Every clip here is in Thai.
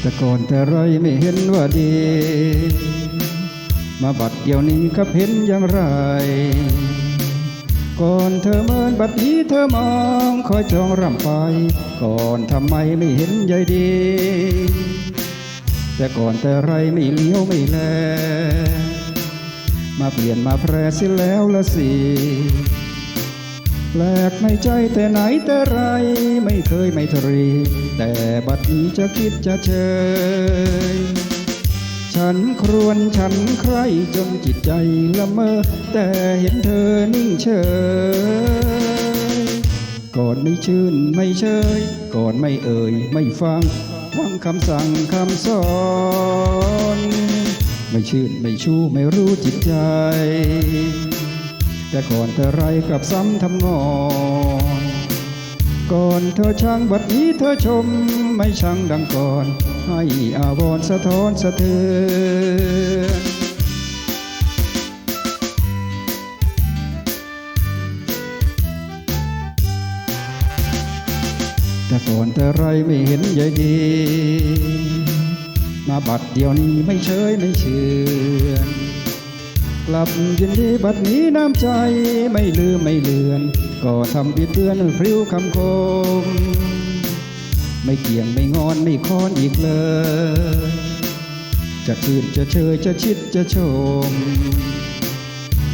แต่ก่อนแต่ไรไม่เห็นว่าดี มาบัดเดี๋ยวนี้ก็เห็นอย่างไร ก่อนเธอเมินบัดนี้เธอมองคอยจองร่ำไป ก่อนทำไมไม่เห็นใยดี แต่ก่อนแต่ไรไม่เลี้ยวไม่แล มาเปลี่ยนมาแพร่สิแล้วละสิ แปลกในใจแต่ไหนแต่ไร ไม่เคยไม่ทรี แต่บัดนี้จะคิดจะเชย ฉันครวญฉันใครจนจิตใจละเมอ แต่เห็นเธอนิ่งเฉยก่อนไม่ชื่นไม่เชย ก่อนไม่เอ่ยไม่ฟังฟังคำสั่งคำสอน ไม่ชื่นไม่ชู้ไม่รู้จิตใจ แต่ก่อนแต่ไรกลับซ้ำทำงอนก่อนเธอช่างบัดนี้เธอชมไม่ช่างดังก่อน ให้อาวรสะท้อนสะเทือนแต่ก่อนแต่ไรไม่เห็นใยดี มาบัดเดียวนี้ไม่เชยไม่เชื่อ ลับยินดีบัดนี้น้ำใจไม่ลืมไม่เลือน ก็ทำบิดเบือนพริ้วคำคม ไม่เกี่ยงไม่งอนไม่คอนอีกเลย จะชื่นจะเชยจะชิดจะชม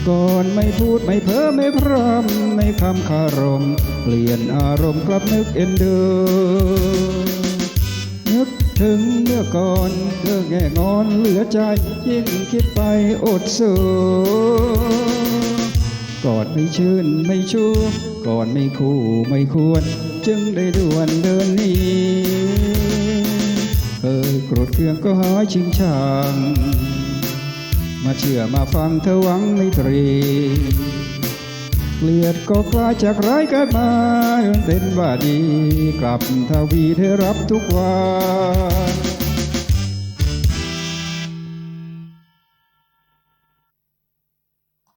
ก่อนไม่พูดไม่เพ้อไม่พร่ำไม่คำคารม เปลี่ยนอารมณ์กลับนึกเอ็นดู ถึงเมื่อก่อนเธอแง่งอนเหลือใจ ยิ่งคิดไปอดสูก่อนไม่ชื่นไม่ชูก่อนไม่คู่ไม่ควร จึงได้ด่วนเดินหนีเคยโกรธเคืองก็หายชิงช่างมาเชื่อมาฟังเธอหวังไม่ตรี เกลียดก็กลายจากร้ายเกิดมาจนเป็นว่าดี กลับทวีเธอรับทุกวัน